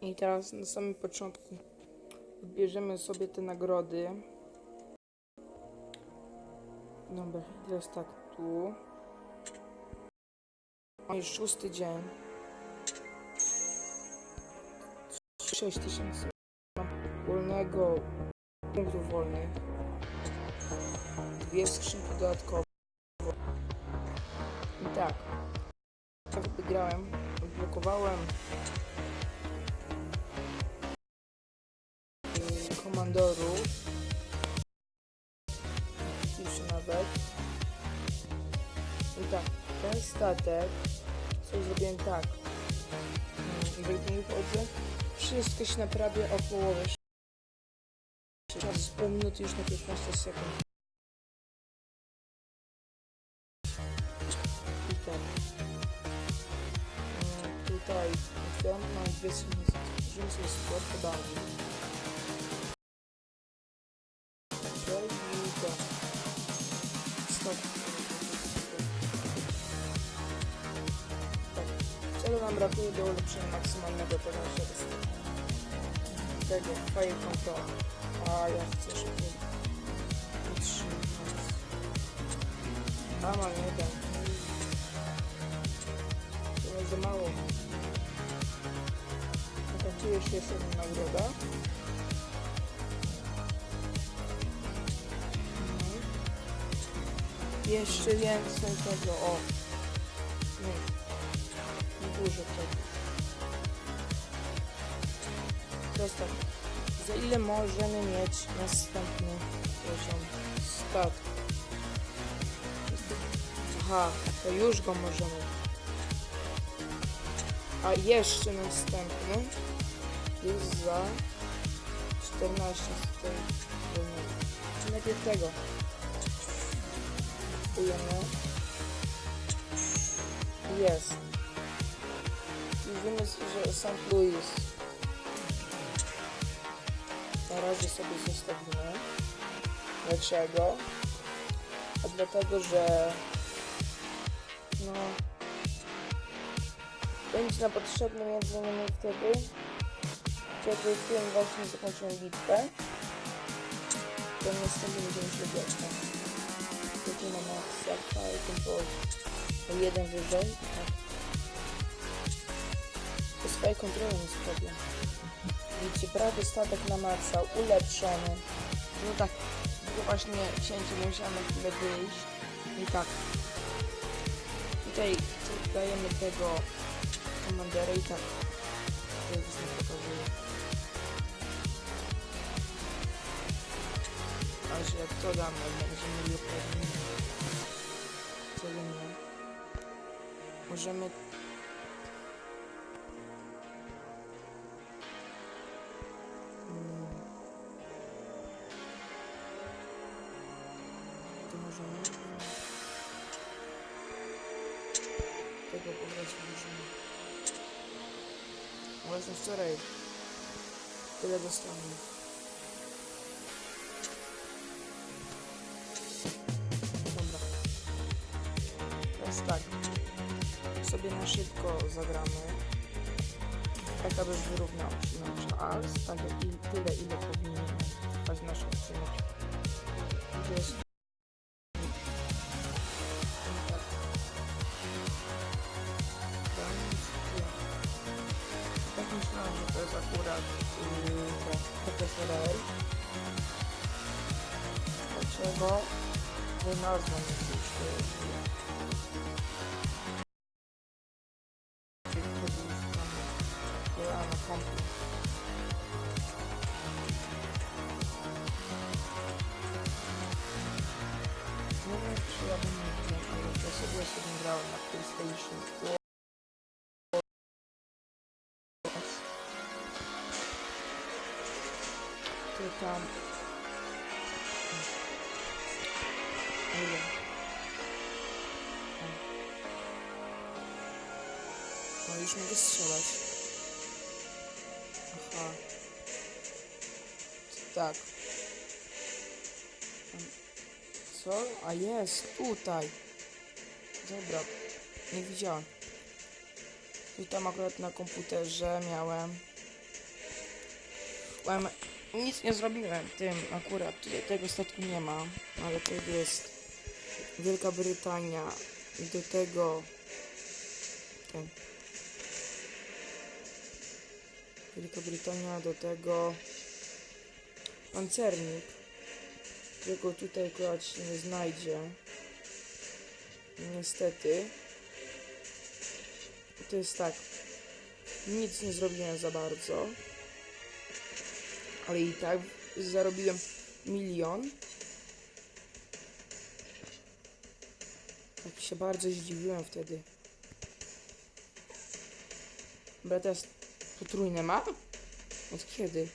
I teraz na samym początku odbierzemy sobie te nagrody. Dobra, teraz tak, tu. Mamy szósty dzień. 6 tysięcy wolnego punktów wolnych. Dwie skrzynki dodatkowe. I tak. Wygrałem, odblokowałem komandorów. Piszę nawet. I tak, ten statek, co zrobiłem tak. Mm, W nie chodzę, wszystko się naprawia o połowę. Czas z pół minuty już na 15 sekund. I tak. Mm, Tutaj otwieram, mam dwie strony. Możemy sobie podamy. Brakuje do ulepszenia maksymalnego poziomu tego fire control. A ja chcę szybciej utrzymać. A mam jeden. To jest za mało. Taka tu jeszcze jest jedna nagroda. Mhm. Jeszcze więcej tego, o. Dużo tego. Tak. Za ile możemy mieć następny poziom statku? Aha, to już go możemy. A jeszcze następny jest za 14 z tej strony. Najpierw tego. Kupujemy. Jest. Wiemy, że St. Louis na razie sobie zostawimy. Dlaczego? A dlatego, że no będzie nam potrzebny między innymi wtedy, kiedy tym właśnie zakończymy bitwę. To następnie będziemy się grać. Tutaj mamy Aksafa i ten po o jeden wyżej. Tak. Kontrolą jest problem. Widzicie, prawy statek na maksa, ulepszony. No tak, było właśnie cięcie, musiałem na chwilę wyjść. I tak. Tutaj dajemy tego komandera i tak. To jest nie pokazuje. A że jak to damy, będziemy mieli uprawnienie. Co nie. Możemy tyle dostanę. Dobra. Teraz tak. Sobie na szybko zagramy. Tak, aby wyrównał nasz als, tak jak i tyle, ile powinien trwać nasz odcinek. 20. ale to sobie sobie grałem na PlayStation. To tam... Ile? O, już mogę strzelać. Aha. Tak. Co? A jest, tutaj. Dobra, nie widziałem. I tam akurat na komputerze miałem Powiem, nic nie zrobiłem tym akurat. Tutaj tego statku nie ma, ale to jest Wielka Brytania i do tego ten. Wielka Brytania, do tego pancernik, którego tutaj akurat nie znajdzie. Niestety. To jest tak. Nic nie zrobiłem za bardzo. Ale i tak zarobiłem milion. Tak się bardzo zdziwiłem wtedy. Dobra, teraz potrójne ma? Od kiedy?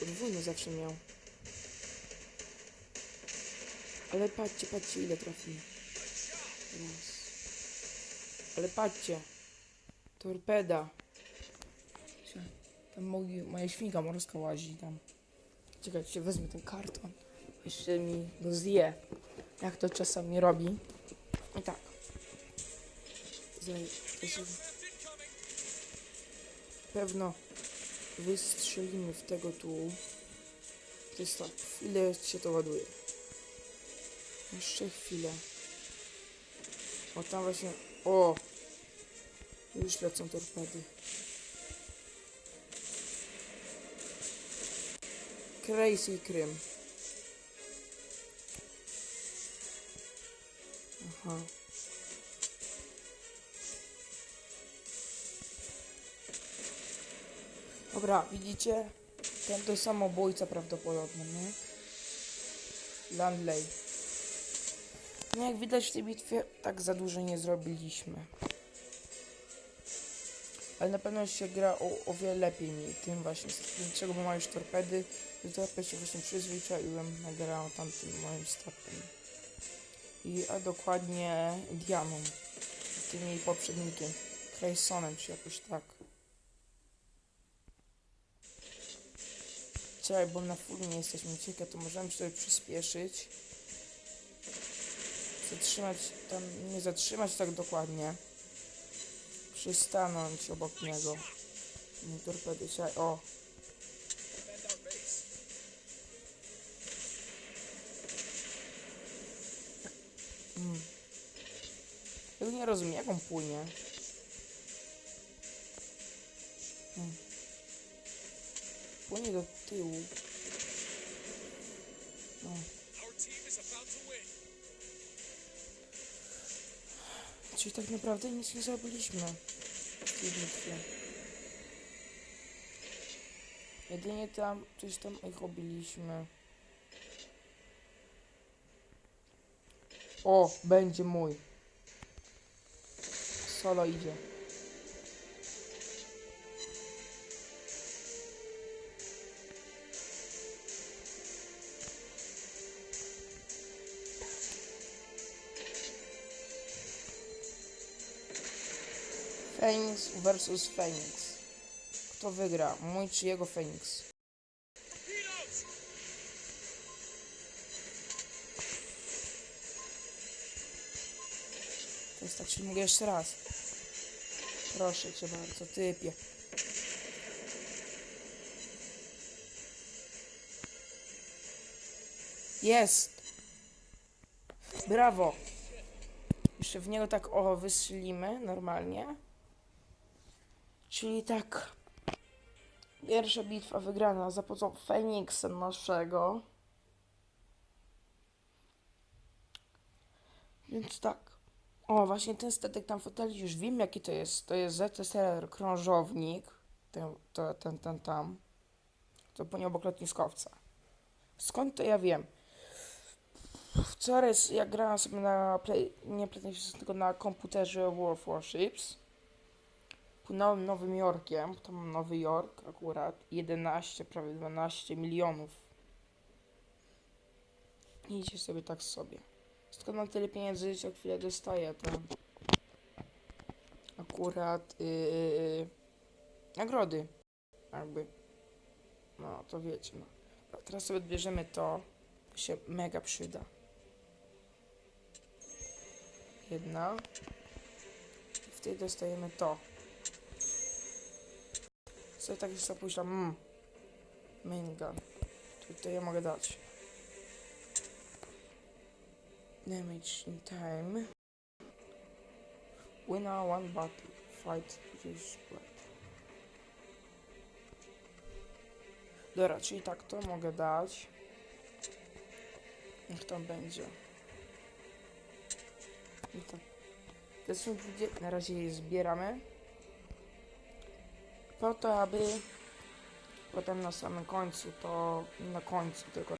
Podwójne zawsze miał. Ale patrzcie, patrzcie ile trafili. Raz. Ale patrzcie. Torpeda. Tam moi, moja świnka morska łazi tam. Czekajcie, wezmę ten karton. Jeszcze mi go zje. Jak to czasami robi. I tak. Zaj-. Pewno wystrzelimy w tego tu. To jest tak, chwilę się to ładuje. Jeszcze chwilę. O, tam właśnie... O! Już lecą torpedy. Crazy Krym. Aha. Dobra, widzicie? Ten to samobójca prawdopodobnie, nie? Landley. No jak widać w tej bitwie tak za dużo nie zrobiliśmy. Ale na pewno się gra o, o wiele lepiej mi tym właśnie, z czego bo ma już torpedy. Do torped się właśnie przyzwyczaiłem na grę o tamtym moim statkiem. I, a dokładnie Dianą. Tym jej poprzednikiem. Craysonem czy jakoś tak. Czekaj, bo na full nie jesteśmy ciekawe, to możemy sobie przyspieszyć. Zatrzymać tam, nie zatrzymać tak dokładnie. Przystanąć obok niego. Nie torpedy, o. Ja nie rozumiem, jak on płynie. Mm. Płynie do tyłu. Czyli tak naprawdę nic nie zrobiliśmy w tej bitwie. Jedynie tam coś tam ich obiliśmy. O, będzie mój. Solo idzie. Phoenix versus Phoenix. Kto wygra? Mój czy jego Phoenix? To jest tak, czyli mogę jeszcze raz. Proszę cię bardzo, typie. Jest! Brawo! Jeszcze w niego tak o wystrzelimy normalnie. Czyli tak. Pierwsza bitwa wygrana za pomocą Feniksa naszego. Więc tak. O, właśnie ten statek tam foteli, już wiem jaki to jest. To jest ZSR krążownik. Ten, to, ten, ten tam. To po obok lotniskowca. Skąd to ja wiem? Wczoraj jak grałem sobie na play, nie PlayStation, tylko na komputerze World of Warships. Płynąłem Nowym Jorkiem, tam mam Nowy Jork akurat, 11, prawie 12 milionów. Idzie sobie tak sobie. Skąd tyle pieniędzy, co chwilę dostaję tam. Akurat yy, nagrody. Jakby. No, to wiecie, no. A teraz sobie odbierzemy to. To się mega przyda. Jedna. I wtedy dostajemy to. Sobie tak mmm, main gun. Tutaj ja mogę dać. Damage in time. Win a one battle. Fight use blade. Dobra, czyli tak to mogę dać. Niech tam będzie. I tak. To są na razie je zbieramy. Po to, aby potem na samym końcu to na końcu tylko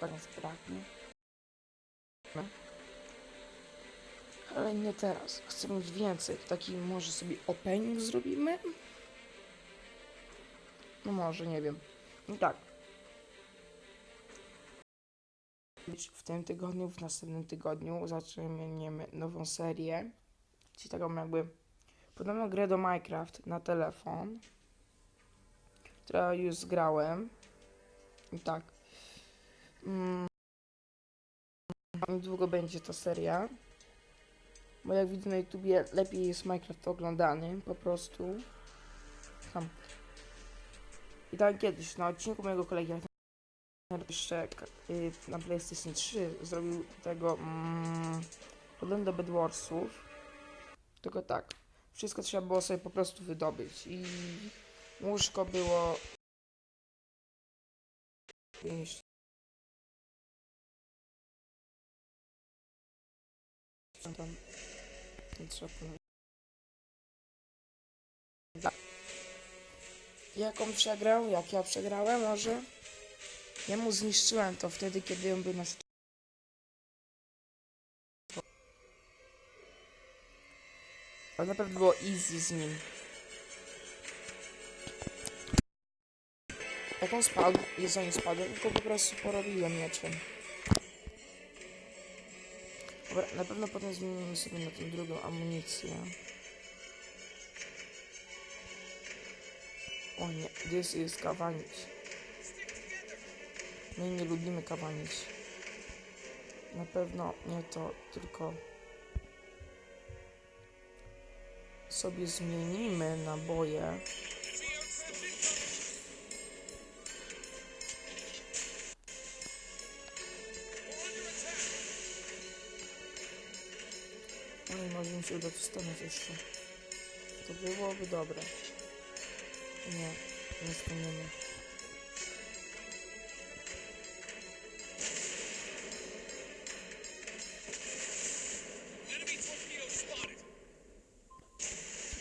tak sprawnie. No. Ale nie teraz. Chcę mieć więcej. Taki może sobie opening zrobimy? No może, nie wiem. I tak. W tym tygodniu, w następnym tygodniu zaczniemy nową serię. Czyli taką jakby podobną grę do Minecraft na telefon. Która już zgrałem. I tak. Mm. Niedługo będzie ta seria. Bo jak widzę na YouTubie, lepiej jest Minecraft oglądany, po prostu. Tam. I tak kiedyś, na odcinku mojego kolegi, jeszcze y, na PlayStation 3 zrobił tego mm, do Bedwarsów. Tylko tak, wszystko trzeba było sobie po prostu wydobyć i łóżko było pięć-. Tak. Jak on przegrał? Jak ja przegrałem może? Ja mu zniszczyłem to wtedy, kiedy on był na Ale naprawdę było easy z nim. Jak on spadł, jest on spadł, tylko po prostu porobiłem mieczem. Dobra, na pewno potem zmienimy sobie na tą drugą amunicję. O nie, this is kawanić. My nie lubimy kawanić. Na pewno nie to, tylko sobie zmienimy naboje. No i może mi się uda tu stanąć jeszcze. To byłoby dobre. Nie, nie staniemy.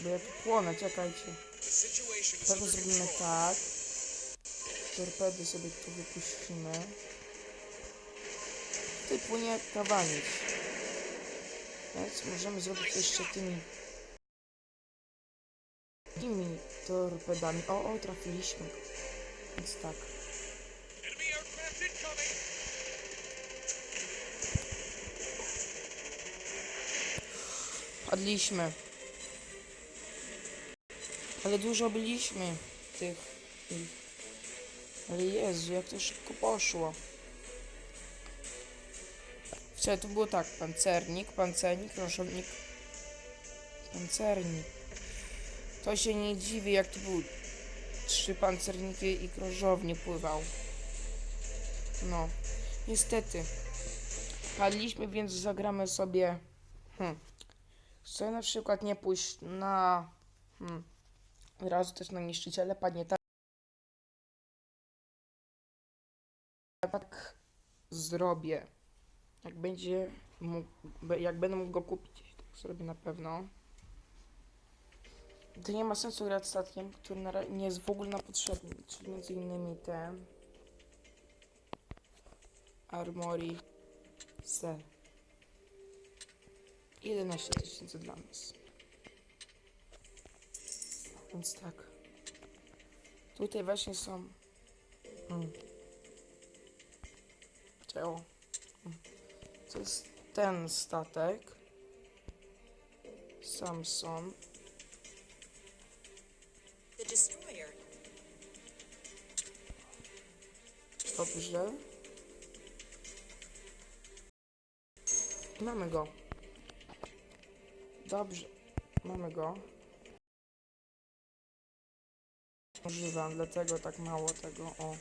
Bo ja tu płonę, czekajcie. Zrobimy tak. Torpedy sobie tu wypuścimy. Tutaj płynie kawanic. Więc możemy zrobić jeszcze tymi tymi torpedami. O, o, trafiliśmy. Więc tak. Padliśmy. Ale dużo byliśmy tych. Ale Jezu, jak to szybko poszło. Wczoraj to było tak, pancernik, pancernik, krążownik, pancernik. To się nie dziwi, jak tu był trzy pancerniki i krążownie pływał. No, niestety. Padliśmy, więc zagramy sobie... Hmm. Chcę na przykład nie pójść na... Hmm, razu też na niszczyciele, padnie tak. Tak zrobię. Jak będzie mógł, jak będę mógł go kupić, tak zrobię na pewno. To nie ma sensu grać statkiem, który nie jest w ogóle na potrzebny, czyli między innymi te Armory C. 11 tysięcy dla nas. Więc tak. Tutaj właśnie są. Mm. Ciało. Mm. To jest ten statek. Samson. The destroyer Dobrze. Mamy go. Dobrze. Mamy go. Używam, dlatego tak mało tego, o.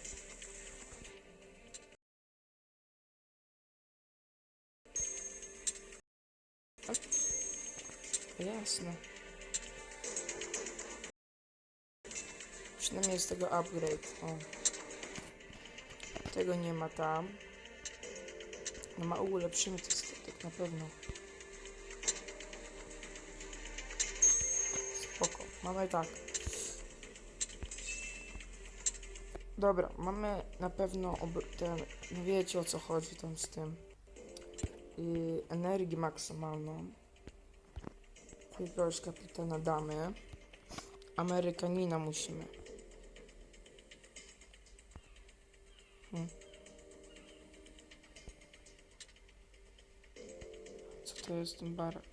Jasne. Przynajmniej jest tego upgrade, o. Tego nie ma tam. No ma ulepszymy to statek na pewno. Spoko. Mamy tak. Dobra, mamy na pewno ten, no wiecie o co chodzi tam z tym. Yy, energię maksymalną. Jakiegoś kapitana damy. Amerykanina musimy. Hmm. Co to jest ten barak?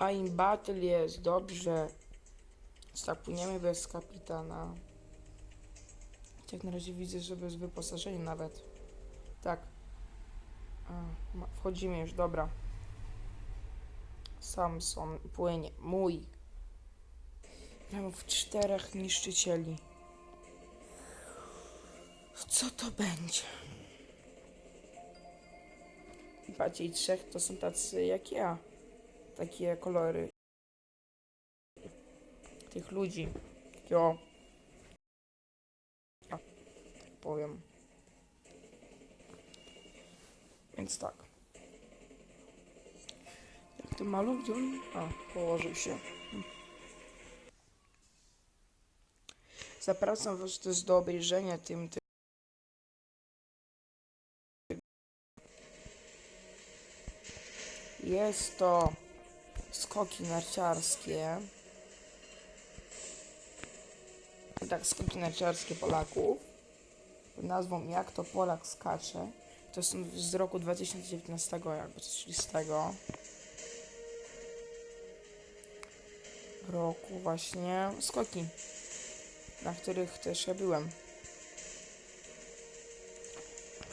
Im battle jest, dobrze. Zapłyniemy bez kapitana. Jak na razie widzę, że bez wyposażenia nawet. Tak. A, wchodzimy już, dobra. Samson płynie. Mój. Mam w czterech niszczycieli. Co to będzie? Bardziej trzech to są tacy jak ja. Takie kolory. Tych ludzi. Jo. A, powiem. Więc tak. Jak ten maluch, gdzie on? A, położył się. Zapraszam was też do obejrzenia tym, tym Jest to skoki narciarskie. Tak, skoki narciarskie Polaków. Pod nazwą Jak to Polak skacze. To są z roku 2019, jakby coś listego. Roku właśnie. Skoki. Na których też ja byłem.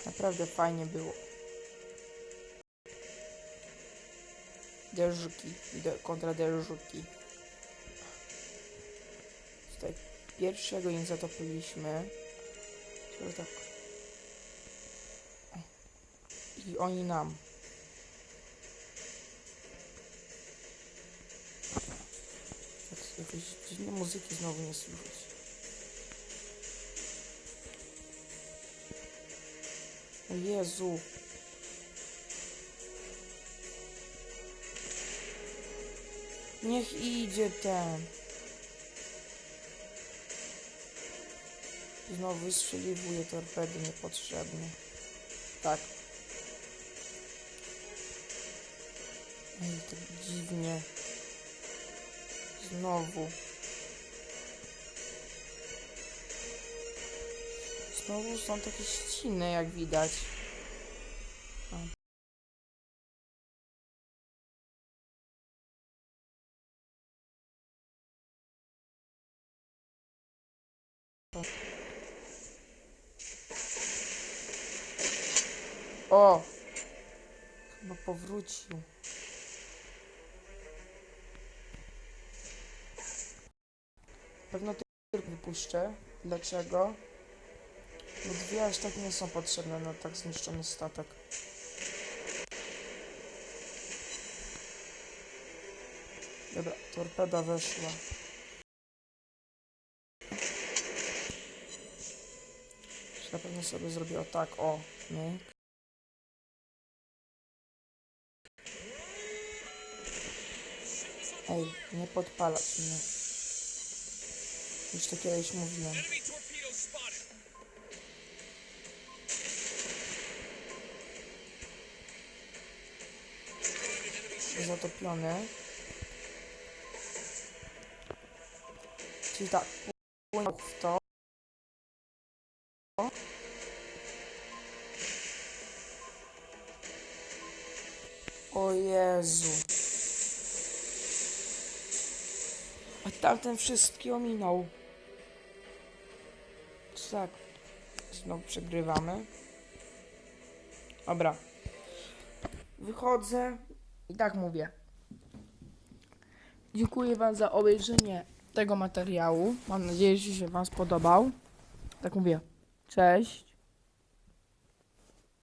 Naprawdę fajnie było. Derzuki. De, kontra derzuki. Tutaj pierwszego im zatopiliśmy. Żeby tak. I oni nam. Tak, jakieś dziwne muzyki znowu nie słychać. Jezu. Niech idzie ten. Znowu wystrzeliwuje torpedy niepotrzebnie. Tak. Ej, tak dziwnie. Znowu. Znowu są takie ściny, jak widać. O! Chyba powrócił. Pewno tylko wypuszczę. Dlaczego? Bo dwie aż tak nie są potrzebne na tak zniszczony statek. Dobra, torpeda weszła. Na pewno sobie zrobię o tak, o, myk. Ej, nie podpalać mnie. Już to kiedyś mówiłem. Zatopiony. Czyli tak, w to. O Jezu. A tamten wszystkie ominął. Tak. Znowu przegrywamy. Dobra. Wychodzę i tak mówię. Dziękuję Wam za obejrzenie tego materiału. Mam nadzieję, że się Wam spodobał. Tak mówię. Cześć.